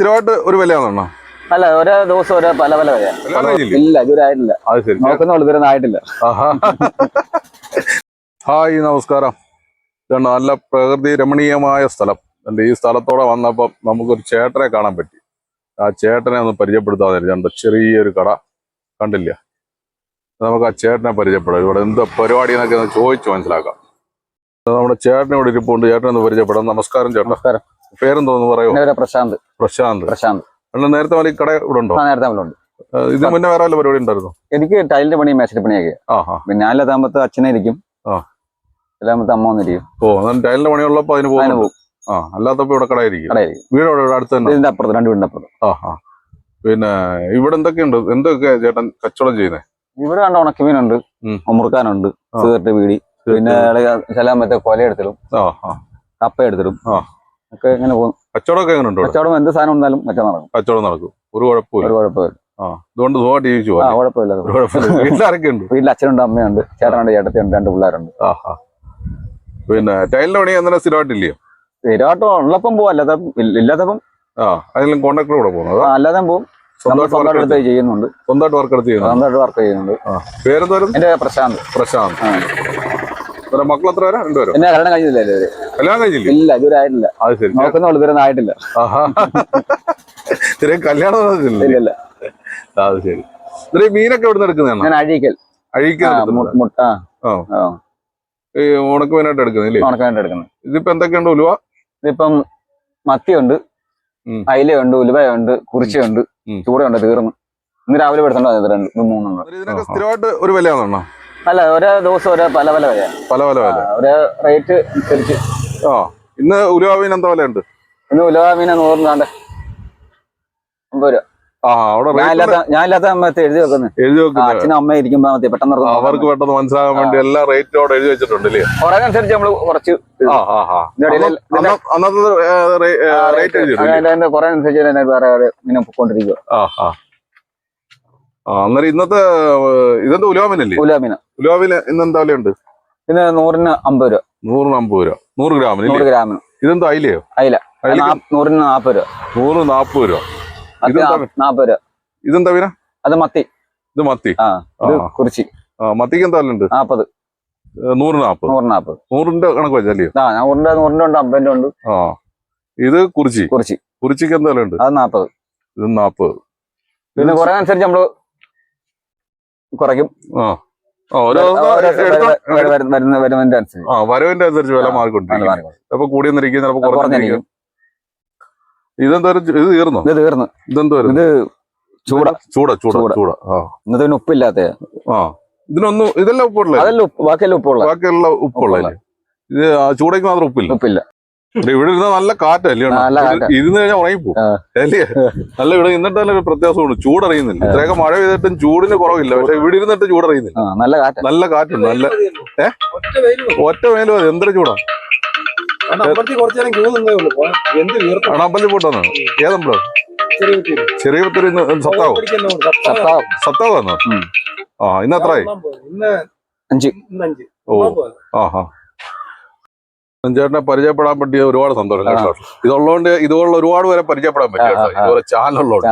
സ്ഥിരമായിട്ട് ഒരു വിലയാണെണ്ണ അല്ല ഓരോ ദിവസം ഓരോ പല പല വിലയായിട്ടില്ല ഇല്ല ആയിട്ടില്ല. ഇതുവരെ. ഹായ് നമസ്കാരം. ഇതാണ് നല്ല പ്രകൃതി രമണീയമായ സ്ഥലം. എന്റെ ഈ സ്ഥലത്തോടെ വന്നപ്പം നമുക്കൊരു ചേട്ടനെ കാണാൻ പറ്റി. ആ ചേട്ടനെ ഒന്ന് പരിചയപ്പെടുത്താതെ രണ്ട് ചെറിയൊരു കട കണ്ടില്ല. നമുക്ക് ആ ചേട്ടനെ പരിചയപ്പെടാം. ഇവിടെ എന്താ പരിപാടി എന്നൊക്കെ ഒന്ന് ചോദിച്ചു മനസ്സിലാക്കാം. നമ്മുടെ ചേട്ടനെ ഇവിടെ ഇരിപ്പുണ്ട്. ചേട്ടനെ ഒന്ന് പരിചയപ്പെടാം. നമസ്കാരം ചേട്ടൻ. നമസ്കാരം. പേരെന്തോന്ന് പറയോ? പ്രശാന്ത്. പ്രശാന്ത്. പ്രശാന്ത്. നേരത്തെ മതി കട ഇവിടെ ഉണ്ടോ? നേരത്തെ നമ്മളുണ്ട് ഇത് മുന്നേ വേറെ വല്ല പരിപാടി ഉണ്ടായിരുന്നു? എനിക്ക് ടൈലിന്റെ പണി മേശരി പണിയൊക്കെ. പിന്നെ എല്ലാത്താകുമ്പത്ത് അച്ഛനെ ഇരിക്കും. എല്ലാമത്തെ അമ്മ വന്നിരിക്കും ഓ ടൈലിന്റെ പണിയുള്ളപ്പോ അതിന് പോകും ആ അല്ലാത്തപ്പോ ഇവിടെ കടയായിരിക്കും വീട് ഇവിടെ അടുത്ത് തന്നെ? ഇതിന്റെ അപ്പുറത്ത് രണ്ട് വീടിന്റെ അപ്പുറത്ത്. ആ ആ. പിന്നെ ഇവിടെ എന്തൊക്കെയുണ്ട്? എന്തൊക്കെ ചേട്ടൻ കച്ചവടം ചെയ്യുന്നേ? ഇവിടെ കണ്ട ഉണക്കമീനുണ്ട്. ഉം. സിഗരറ്റ് വീടി പിന്നെ ചില മറ്റേ കൊല എടുത്തിടും. കപ്പ എടുത്തിടും. ഒക്കെ ഇങ്ങനെ പോകും. കച്ചവടമൊക്കെ എങ്ങനെ ഉണ്ട് കച്ചവടം എന്ത് സാധനം ഉണ്ടാലും മറ്റേ നടക്കും. കച്ചവടം നടക്കും. ഒരു കുഴപ്പമില്ല. ഒരു കുഴപ്പമില്ല. ആ അതുകൊണ്ട് സുഖമായിട്ട് ജീവിച്ചു ആ കുഴപ്പമില്ല വീട്ടിലാരൊക്കെ ഉണ്ട് വീട്ടിൽ അച്ഛനുണ്ട് അമ്മയുണ്ട് ചേട്ടനുണ്ട് ചേട്ടത്തിയുണ്ട് രണ്ട് പിള്ളേരുണ്ട്. ആ ആ. പിന്നെ ടൈലിന്റെ പണി അങ്ങനെ സ്ഥിരമായിട്ടില്ലയോ? സ്ഥിരമായിട്ട് ഉള്ളപ്പം പോവും അല്ലാതെ ഇല്ലാത്തപ്പം ആ അതിലും കോണ്ടാക്ടർ കൂടെ പോകുന്നത് ആ, അല്ലാതെ പോകും. സ്വന്തമായിട്ട് ചെയ്യുന്നുണ്ട്. സ്വന്തമായിട്ട് വർക്ക് എടുത്ത് ചെയ്യുന്നത് സ്വന്തമായിട്ട് വർക്ക് ചെയ്യുന്നുണ്ട്. എന്റെ പ്രശാന്ത്. പ്രശാന്ത്. മക്കൾ എത്ര പേരാ? രണ്ടുപേരും? എന്നെ കല്യാണം കഴിഞ്ഞില്ല കല്യാണം കഴിഞ്ഞില്ലേ? ഇല്ല ഇതുവരെ ആയിട്ടില്ല. അത് ശരി. ഇതുവരെ ആയിട്ടില്ല. കല്യാണം നടന്നില്ലേ? ഇല്ല ഇല്ല. അത് ശരി. മീനൊക്കെ എവിടെ എടുക്കുന്നതാണ് ഞാൻ അഴീക്കൽ. അഴീക്കൽ ഈ എടുക്കുന്നില്ലേ എടുക്കുന്നത് ഇതിപ്പോ എന്തൊക്കെയുണ്ട് ഉലുവ? ഇതിപ്പം മത്തിയുണ്ട് അയിലുണ്ട് അയിലയുണ്ട് ഉലുവയുണ്ട് കുറിച്ചുണ്ട് ഉം. ചൂടയുണ്ട് തീർന്നു. ഇന്ന് രാവിലെ പെടുത്തണ്ടോ രണ്ട് ഇതിനൊക്കെ സ്ഥിരമായിട്ട് ഒരു വിലയാണോ അല്ല ഓരോ ദിവസം ഓരോ പല പല വില പല പല വില. ഓരോ റേറ്റ് അനുസരിച്ച് ആ ഇന്ന് ഉലുവ മീൻ എന്താ വില ഉണ്ട് ഇന്ന് ഉലുവ മീന നൂറിനാണ്ട് അമ്പത് രൂപ. ആ അവിടെ ഞാൻ ഇല്ലാത്ത എഴുതി വെക്കുന്നത് എഴുതി വെക്കുന്നത് അച്ഛനും അമ്മ ഇരിക്കുമ്പോ മതി പെട്ടെന്ന് അവർക്ക് പെട്ടെന്ന് മനസ്സിലാകാൻ വേണ്ടി എല്ലാ റേറ്റും അവിടെ എഴുതി വെച്ചിട്ടുണ്ട് നമ്മൾ കുറച്ച് അന്നത്തെ റേറ്റ് കുറെ അനുസരിച്ച് അതിന്റെ വേറെ വേറെ ഇങ്ങനെ പൊക്കോണ്ടിരിക്കുക ആ ആ. ആ അന്നേരം ഇന്നത്തെ ഇതെന്താ ഉലുവാമിനല്ലേ? ഉലുവാമിന. ഉലുവ മീന ഉലുവ ഇന്ന് എന്താ വിലയുണ്ട്? ഇന്ന് നൂറിന് അമ്പത് രൂപ. നൂറിന് അമ്പത് രൂപ. നൂറ് ഗ്രാമിന് നൂറ് ഗ്രാമിന്. ഇതെന്താ അയിലയോ? അയില. നൂറിന് നാപ്പത് രൂപ. നൂറ് നാപ്പത് രൂപ. നാപ്പത് രൂപ. ഇതെന്താ വീര അത് മത്തി. ഇത് മത്തി. കുറിച്ചി. മത്തിക്ക് എന്താ ഉണ്ട് നാപ്പത്. നൂറ് നാപ്പത്. നൂറ് നാപ്പത്. നൂറിന്റെ കണക്ക് വെച്ചല്ലയോ ആ നൂറിന്റെ നൂറിന്റെ ഉണ്ട് അമ്പതിന്റെ ഉണ്ട്. ആ. ഇത് കുറിച്ചി. കുറിച്ചി. കുറിച്ചിക്ക് എന്താ ഉണ്ട് അത് നാപ്പത്. ഇത് നാപ്പത്. പിന്നെ കുറേ അനുസരിച്ച് നമ്മൾ കുറയ്ക്കും. ആ. ആ, വരുന്നതിന്റെ അനുസരിച്ച് വരവിന്റെ അനുസരിച്ച് വില മാറിക്കൊണ്ടിരിക്കും. അപ്പൊ കൂടി വന്നിരിക്കും ചിലപ്പോ കുറഞ്ഞിരിക്കും ഇതെന്തോരം ഇത് തീർന്നു? ഇത് തീർന്നു. ഇതെന്തോരം ഇത് ചൂട. ചൂട ചൂട ചൂട. ഇന്നത്തെ പിന്നെ ഉപ്പില്ലാത്ത. ആ. ഇതിനൊന്നും ഇതെല്ലാം ഉപ്പുള്ള അതെല്ലാം ഉപ്പ് ബാക്കിയെല്ലാം ഉപ്പുള്ള. ബാക്കിയെല്ലാം ഉപ്പുള്ള ഇത് ചൂടേക്ക് ചൂടയ്ക്ക് മാത്രം ഉപ്പില്ല? ഉപ്പില്ല. ഇവിടെ ഇരുന്ന നല്ല കാറ്റല്ലേ. ഇരുന്ന് കഴിഞ്ഞാൽ ഉണങ്ങിപ്പോ അല്ലേ? നല്ല ഇവിടെ ഇന്നിട്ട് തന്നെ ഒരു പ്രത്യാസമുണ്ട്. ചൂടറിയുന്നില്ല. ഇത്രയൊക്കെ മഴ പെയ്തിട്ടും ചൂടിന് കുറവില്ല. പക്ഷെ ഇവിടെ ഇരുന്നിട്ട് ചൂടറിയുന്നില്ല. ആ നല്ല കാറ്റ്. നല്ല കാറ്റുണ്ട് നല്ല ഒറ്റ വെയിലും ഒറ്റ വേലോ മതി. എന്തൊരു ചൂടാ? അണാമ്പല്ലി പോട്ടാണ് ഏതമ്പലോ ചെറിയ പത്തിരി സത്താവോ. സത്താവോ. ആ ഇന്ന് എത്രയായി അഞ്ച്. ഇന്ന് അഞ്ച്. ഓ. ആഹാ. ആ ചേട്ടനെ പരിചയപ്പെടാൻ പറ്റിയ ഒരുപാട് സന്തോഷം. കേട്ടോ. ഇതുള്ളതുകൊണ്ട് ഇതുപോലുള്ള ഒരുപാട് പേരെ പരിചയപ്പെടാൻ പറ്റും കേട്ടോ. ഇതുപോലെ ചാനലുള്ളതുകൊണ്ട്.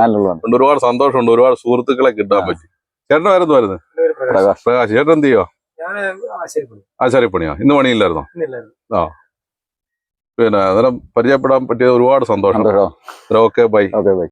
ഒരുപാട് സന്തോഷമുണ്ട് ഒരുപാട് സുഹൃത്തുക്കളെ കിട്ടാൻ പറ്റി. ചേട്ടൻ വരുന്നു വരുന്നത് പ്രകാശം. ചേട്ടൻ എന്ത് ചെയ്യോ? ആശാരിപ്പണിയോ? ഇന്ന് പണിയില്ലായിരുന്നോ? ആ. പിന്നെ അന്നേരം പരിചയപ്പെടാൻ പറ്റിയ ഒരുപാട് സന്തോഷം. സന്തോഷം ഓക്കെ ബൈ ഓക്കെ ബൈ